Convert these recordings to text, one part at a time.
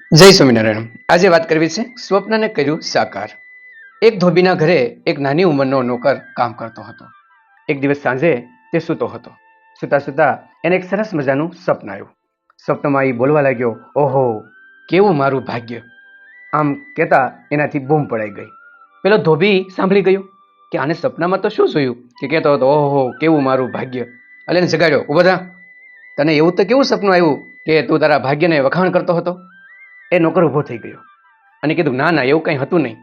જય સ્વામિનારાયણ. આજે વાત કરવી છે સ્વપ્નને કર્યું સાકાર. એક ધોબીના ઘરે એક નાની ઉંમરનો નોકર કામ કરતો હતો. એક દિવસ સાંજે તે સૂતો હતો. સૂતા સૂતા એને એક સરસ મજાનું સપન આવ્યું. સ્વપ્નમાં એ બોલવા લાગ્યો, ઓહો, કેવું મારું ભાગ્ય. આમ કહેતા એનાથી બૂમ પડાઈ ગઈ. પેલો ધોબી સાંભળી ગયો કે આને સપનામાં તો શું જોયું? કે કહેતો હતો, ઓહો, કેવું મારું ભાગ્ય. એટલે જગાડ્યો, ઊભો થા. તને એવું તો કેવું સપનું આવ્યું કે તું તારા ભાગ્યને વખાણ કરતો હતો? એ નોકર ઊભો થઈ ગયો. અને કીધું, ના ના, એવું કંઈ હતું નહીં.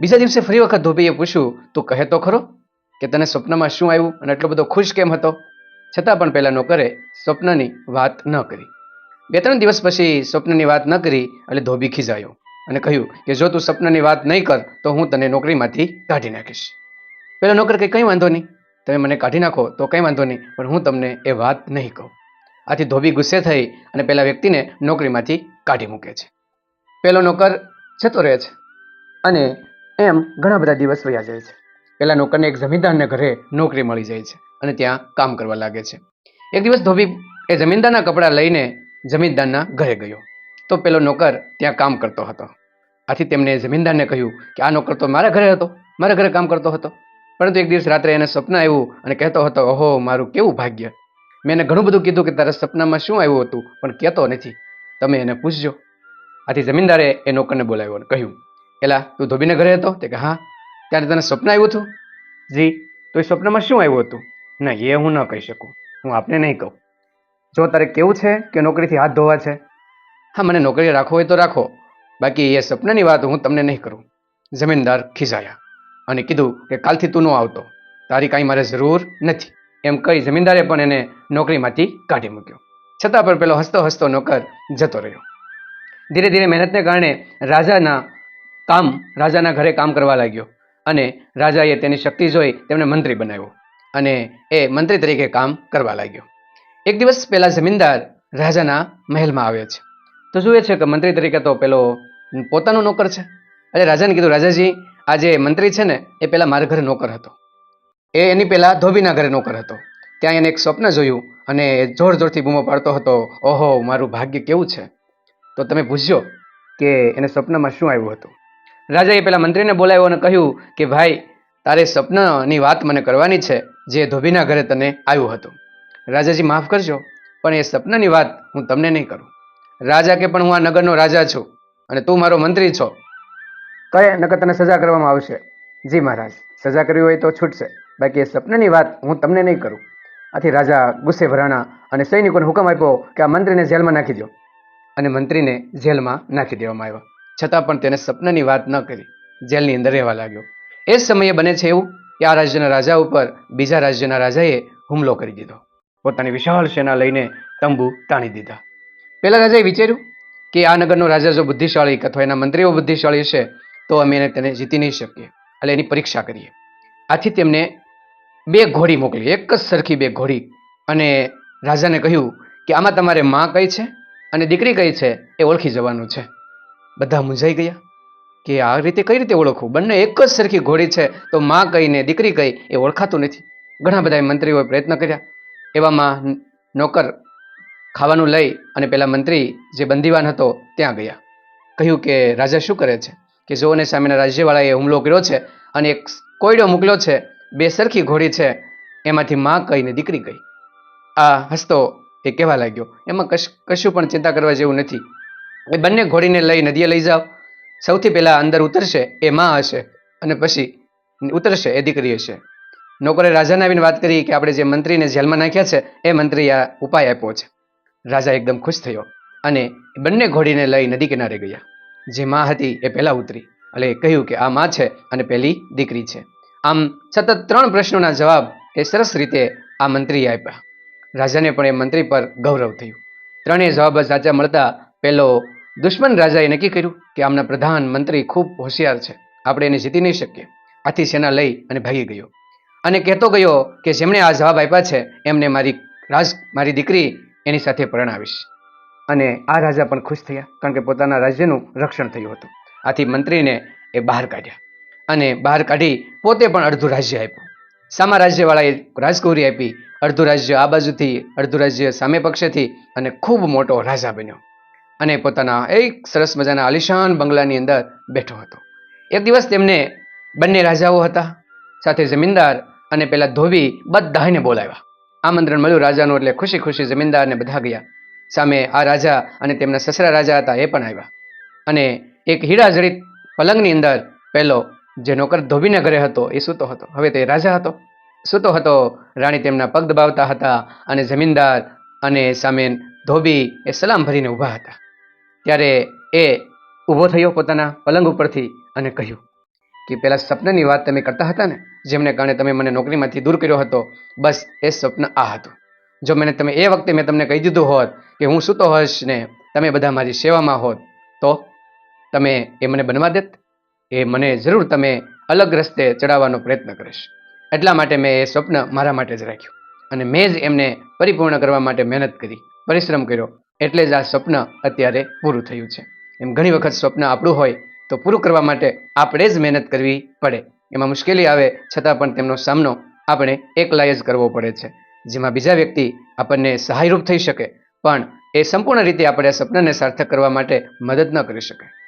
બીજા દિવસે ફરી વખત ધોબીએ પૂછ્યું, તું કહે તો ખરો કે તને સ્વપ્નમાં શું આવ્યું અને એટલો બધો ખુશ કેમ હતો? છતાં પણ પહેલાં નોકરે સ્વપ્નની વાત ન કરી. બે, ત્રણ દિવસ પછી સ્વપ્નની વાત ન કરી એટલે ધોબી ખીજાયો અને કહ્યું કે, જો તું સ્વપ્નની વાત નહીં કર, તો હું તને નોકરીમાંથી કાઢી નાખીશ. પેલો નોકર કે કંઈ વાંધો નહીં. તમે મને કાઢી નાખો તો કંઈ વાંધો નહીં, પણ હું તમને એ વાત નહીં કહું. આથી ધોબી ગુસ્સે થઈ અને પેલા વ્યક્તિને નોકરીમાંથી કાઢી મૂકે છે. પેલો નોકર જતો રહે છે અને એમ ઘણા બધા દિવસ વયા જાય છે. પહેલા નોકરને એક જમીનદારના ઘરે નોકરી મળી જાય છે અને ત્યાં કામ કરવા લાગે છે. એક દિવસ ધોબી એ જમીનદારના કપડાં લઈને જમીનદારના ઘરે ગયો. તો પેલો નોકર ત્યાં કામ કરતો હતો. આથી તેમણે જમીનદારને કહ્યું કે આ નોકર તો મારા ઘરે હતો, મારા ઘરે કામ કરતો હતો. પરંતુ એક દિવસ રાત્રે એને સ્વપ્ન આવ્યું અને કહેતો હતો, ઓહો, મારું કેવું ભાગ્ય? મેં એને ઘણું બધું કીધું કે તારા સપનામાં શું આવ્યું હતું, પણ કહેતો નથી. તમે એને પૂછજો. આથી જમીનદારે એ નોકરને બોલાવ્યો અને કહ્યું, એલા, તું ધોબીને ઘરે હતો? તે કે હા. ત્યારે તને સ્વપ્ન આવ્યું હતું? જી, તો એ સ્વપ્નમાં શું આવ્યું હતું? ના એ હું ન કહી શકું. હું આપને નહીં કહું. જો તારે કેવું છે કે નોકરીથી હાથ ધોવા છે? હા, મને નોકરી રાખવો હોય તો રાખો. બાકી એ સ્વપ્નની વાત હું તમને નહીં કરું. જમીનદાર ખીજાયા અને કીધું કે કાલથી તું ન આવતો. તારી કાંઈ મારે જરૂર નથી. એમ કહી જમીનદારે પણ એને નોકરીમાંથી કાઢી મૂક્યો. છતાં પણ પેલો હસતો હસતો નોકર જતો રહ્યો. ધીરે ધીરે મહેનતને કારણે રાજાના કામ, રાજાના ઘરે કામ કરવા લાગ્યો અને રાજાએ તેની શક્તિ જોઈ તેમને મંત્રી બનાવ્યો અને એ મંત્રી તરીકે કામ કરવા લાગ્યો. એક દિવસ પહેલાં જમીનદાર રાજાના મહેલમાં આવે છે. તો જુએ છે કે મંત્રી તરીકે તો પેલો પોતાનો નોકર છે. એટલે રાજાને કીધું, રાજાજી, આ જે મંત્રી છે ને, એ પહેલાં મારા ઘરે નોકર હતો. એ એની પહેલાં ધોબીના ઘરે નોકર હતો. ત્યાં એને એક સ્વપ્ન જોયું અને જોર જોરથી બૂમો પાડતો હતો, ઓહો, મારું ભાગ્ય કેવું છે? તો તમે પૂછજો કે એને સ્વપ્નમાં શું આવ્યું હતું? રાજાએ પેલા મંત્રીને બોલાવ્યો અને કહ્યું કે, ભાઈ, તારે સ્વપ્નની વાત મને કરવાની છે, જે ધોબીના ઘરે તને આવ્યું હતું. રાજાજી, માફ કરજો, પણ એ સ્વપ્નની વાત હું તમને નહીં કરું. રાજા કે, પણ હું આ નગરનો રાજા છું અને તું મારો મંત્રી છો. કઈ નકર તને સજા કરવામાં આવશે? જી મહારાજ, સજા કરવી હોય તો છૂટશે, બાકી એ સ્વપ્નની વાત હું તમને નહીં કરું. આથી રાજા ગુસ્સે ભરાણા અને સૈનિકોને હુકમ આપ્યો કે આ મંત્રીને જેલમાં નાખી દો અને મંત્રીને જેલમાં નાખી દેવામાં આવ્યો. છતાં પણ તેને સપનાની વાત ન કરી. જેલની અંદર રહેવા લાગ્યો. એ સમયે બને છે એવું કે આ રાજ્યના રાજા ઉપર બીજા રાજ્યના રાજાએ હુમલો કરી દીધો. પોતાની વિશાળ સેના લઈને તંબુ તાણી દીધા. પેલા રાજાએ વિચાર્યું કે આ નગરનો રાજા જો બુદ્ધિશાળી અથવા એના મંત્રીઓ બુદ્ધિશાળી છે તો અમે એને તેને જીતી નહીં શકીએ. એટલે એની પરીક્ષા કરીએ. આથી તેમને બે ઘોડી મોકલી. એક જ સરખી બે ઘોડી. અને રાજાને કહ્યું કે આમાં તમારે માં કઈ છે? અને દીકરી કઈ છે એ ઓળખી જવાનું છે. બધા મૂંઝાઈ ગયા કે આ રીતે કઈ રીતે ઓળખવું? બંને એક જ સરખી ઘોડી છે, તો માં કહીને દીકરી કઈ એ ઓળખાતું નથી. ઘણા બધા મંત્રીઓએ પ્રયત્ન કર્યા. એવામાં નોકર ખાવાનું લઈ અને પેલા મંત્રી જે બંદીવાન હતો ત્યાં ગયા. કહ્યું કે રાજા શું કરે છે? કે જોને સામેના રાજ્યવાળાએ હુમલો કર્યો છે અને એક કોયડો મોકલ્યો છે, બે સરખી ઘોડી છે, એમાંથી માં કહીને દીકરી ગઈ આ હસતો એ કહેવા લાગ્યો? એમાં કશ પણ ચિંતા કરવા જેવું નથી. એ બંને ઘોડીને લઈ નદીએ લઈ જાઓ. સૌથી પહેલા અંદર ઉતરશે, એ માં હશે અને પછી ઉતરશે, એ દીકરી હશે. નોકરે રાજાને આવીને વાત કરી કે આપણે જે મંત્રીને જેલમાં નાખ્યા છે, એ મંત્રી આ ઉપાય આપ્યો છે. રાજા એકદમ ખુશ થયો અને બંને ઘોડીને લઈ નદી કિનારે ગયા. જે માં હતી એ પહેલા ઉતરી. એટલે કહ્યું કે આ માં છે અને પેલી દીકરી છે. આમ સતત ત્રણ પ્રશ્નોના જવાબ એ સરસ રીતે આ મંત્રીએ આપ્યા. રાજાને પણ એ મંત્રી પર ગૌરવ થયું. ત્રણેય જવાબ સાચા મળતા પહેલો દુશ્મન રાજાએ નક્કી કર્યું કે આમના પ્રધાન મંત્રી ખૂબ હોશિયાર છે. આપણે એને જીતી નહીં શકીએ. આથી સેના લઈ અને ભાગી ગયો. અને કહેતો ગયો કે જેમણે આ જવાબ આપ્યા છે, એમને મારી રાજ, મારી દીકરી એની સાથે પરણાવીશ. અને આ રાજા પણ ખુશ થયા, કારણ કે પોતાના રાજ્યનું રક્ષણ થયું હતું. આથી મંત્રીને એ બહાર કાઢ્યા. અને બહાર કાઢી પોતે પણ અડધું રાજ્ય આપ્યું. સામા રાજ્યવાળાએ રાજકુરી આપી અડધું રાજ્ય આ બાજુથી, અડધું રાજ્ય સામે પક્ષેથી અને ખૂબ મોટો રાજા બન્યો. અને પોતાના એક સરસ મજાના આલિશાન બંગલાની અંદર બેઠો હતો. એક દિવસ તેમને બંને રાજાઓ હતા, સાથે જમીનદાર અને પેલા ધોબી બધાને બોલાવ્યા. આમંત્રણ મળ્યું રાજાનું એટલે ખુશી ખુશી જમીનદારને બધા ગયા. સામે આ રાજા અને તેમના સસરા રાજા હતા એ પણ આવ્યા. અને એક હીરા જડિત પલંગની અંદર પેલો જે નોકર ધોબીના ઘરે હતો, એ સૂતો હતો. હવે તે રાજા હતો. સૂતો હતો, રાણી તેમના પગ દબાવતા હતા અને જમીનદાર અને સામે ધોબી એ સલામ ભરીને ઊભા હતા. ત્યારે એ ઊભો થયો પોતાના પલંગ ઉપરથી અને કહ્યું કે પેલા સ્વપ્નની વાત તમે કરતા હતા ને, જેમને કારણે તમે મને નોકરીમાંથી દૂર કર્યો હતો, બસ એ સ્વપ્ન આ હતું. જો મને તમે એ વખતે મેં તમને કહી દીધું હોત કે હું સૂતો હોઈશ ને, તમે બધા મારી સેવામાં હોત, તો તમે એ મને બનવા દેત? એ મને જરૂર તમે અલગ રસ્તે ચડાવવાનો પ્રયત્ન કરીશ. એટલા માટે મેં એ સ્વપ્ન મારા માટે જ રાખ્યું. અને મેં જ એમને પરિપૂર્ણ કરવા માટે મહેનત કરી, પરિશ્રમ કર્યો, એટલે જ આ સ્વપ્ન અત્યારે પૂરું થયું છે. એમ ઘણી વખત સ્વપ્ન આપણું હોય તો પૂરું કરવા માટે આપણે જ મહેનત કરવી પડે. એમાં મુશ્કેલી આવે, છતાં પણ તેમનો સામનો આપણે એકલાએ જ કરવો પડે છે. જેમાં બીજા વ્યક્તિ આપણને સહાયરૂપ થઈ શકે, પણ એ સંપૂર્ણ રીતે આપણે સપનાને સાર્થક કરવા માટે મદદ ન કરી શકે.